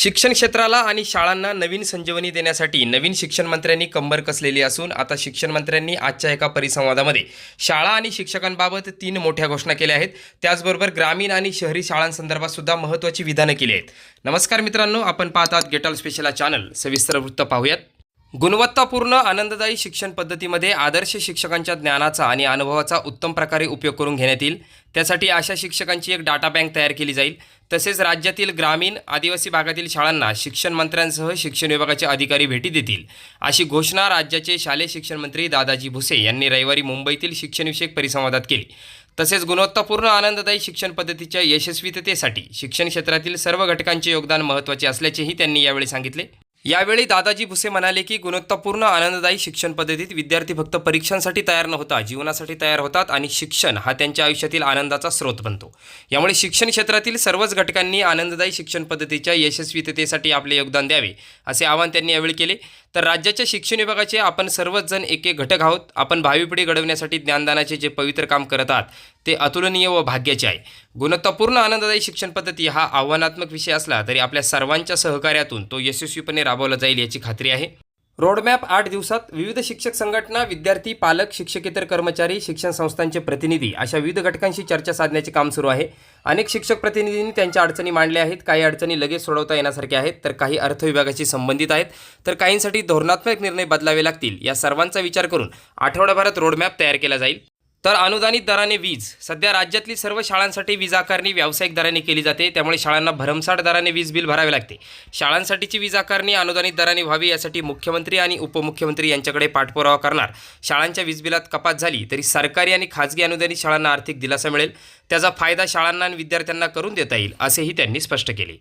शिक्षण क्षेत्राला आणि शाळांना नवीन संजीवनी देण्यासाठी नवीन शिक्षण मंत्र्यांनी कंबर कसलेली असून आता शिक्षण मंत्र्यांनी आजच्या एका परिसंवादामध्ये शाळा आणि शिक्षकांबाबत तीन मोठ्या घोषणा केल्या आहेत. त्याचबरोबर ग्रामीण आणि शहरी शाळांसंदर्भात सुद्धा महत्त्वाची विधानं केली आहेत. नमस्कार मित्रांनो आपण पाहतात गेटॉल स्पेशला चॅनल सविस्तर वृत्त पाहूयात. गुणवत्तापूर्ण आनंददायी शिक्षण पद्धतीमध्ये आदर्श शिक्षकांच्या ज्ञानाचा आणि अनुभवाचा उत्तम प्रकारे उपयोग करून घेण्यात येईल. त्यासाठी अशा शिक्षकांची एक डाटा बँक तयार केली जाईल. तसेच राज्यातील ग्रामीण आदिवासी भागातील शाळांना शिक्षण मंत्र्यांसह शिक्षण विभागाचे अधिकारी भेटी देतील. अशी घोषणा राज्याचे शालेय शिक्षण मंत्री दादाजी भुसे यांनी रविवारी मुंबईतील शिक्षणविषयक परिसंवादात केली. तसेच गुणवत्तापूर्ण आनंददायी शिक्षण पद्धतीच्या यशस्वीततेसाठी शिक्षण क्षेत्रातील सर्व घटकांचे योगदान महत्त्वाचे असल्याचेही त्यांनी यावेळी सांगितले. यावेळी दादाजी भुसे म्हणाले की गुणवत्तापूर्ण आनंददायी शिक्षण पद्धतीत विद्यार्थी फक्त परीक्षांसाठी तयार न होता जीवनासाठी तयार होतात आणि शिक्षण हा त्यांच्या आयुष्यातील आनंदाचा स्रोत बनतो. यामुळे शिक्षण क्षेत्रातील सर्वच घटकांनी आनंददायी शिक्षण पद्धतीच्या यशस्वीततेसाठी आपले योगदान द्यावे असे आवाहन त्यांनी यावेळी केले. तर राज्याच्या शिक्षण विभागाचे आपण सर्वच जण एक एक घटक आहोत. आपण भावी पिढी घडवण्यासाठी ज्ञानदानाचे जे पवित्र काम करत आहात ते अतुलनीय व भाग्याचे आहे. गुणवत्तापूर्ण आनंददायी शिक्षण पद्धती हा आव्हानात्मक विषय असला तरी आपल्या सर्वांच्या सहकार्यातून तो यशस्वीपणे राबवला जाईल याची खात्री आहे. रोडमॅप आठ दिवसात विविध शिक्षक संघटना विद्यार्थी पालक शिक्षकेतर कर्मचारी शिक्षण संस्थांचे प्रतिनिधी अशा विविध घटकांशी चर्चा साधण्याचे काम सुरू आहे. अनेक शिक्षक प्रतिनिधींनी त्यांच्या अडचणी मांडल्या आहेत. काही अडचणी लगेच सोडवता येण्यासारख्या आहेत तर काही अर्थ विभागाशी संबंधित आहेत. तर काहींसाठी धोरणात्मक निर्णय बदलावे लागतील या सर्वांचा विचार करून आठवड्याभरात रोडमॅप तयार केला जाईल. तर अनुदानित दराने वीज. सध्या राज्यातली सर्व शाळांसाठी वीज आकारणी व्यावसायिक दराने केली जाते. त्यामुळे शाळांना भरमसाठ दराने वीज बिल भरावे लागते. शाळांसाठीची वीज आकारणी अनुदानित दराने व्हावी यासाठी मुख्यमंत्री आणि उपमुख्यमंत्री यांच्याकडे पाठपुरावा करणार. शाळांच्या वीज बिलात कपात झाली तरी सरकारी आणि खाजगी अनुदानित शाळांना आर्थिक दिलासा मिळेल. त्याचा फायदा शाळांना आणि विद्यार्थ्यांना करून देता येईल असेही त्यांनी स्पष्ट केले.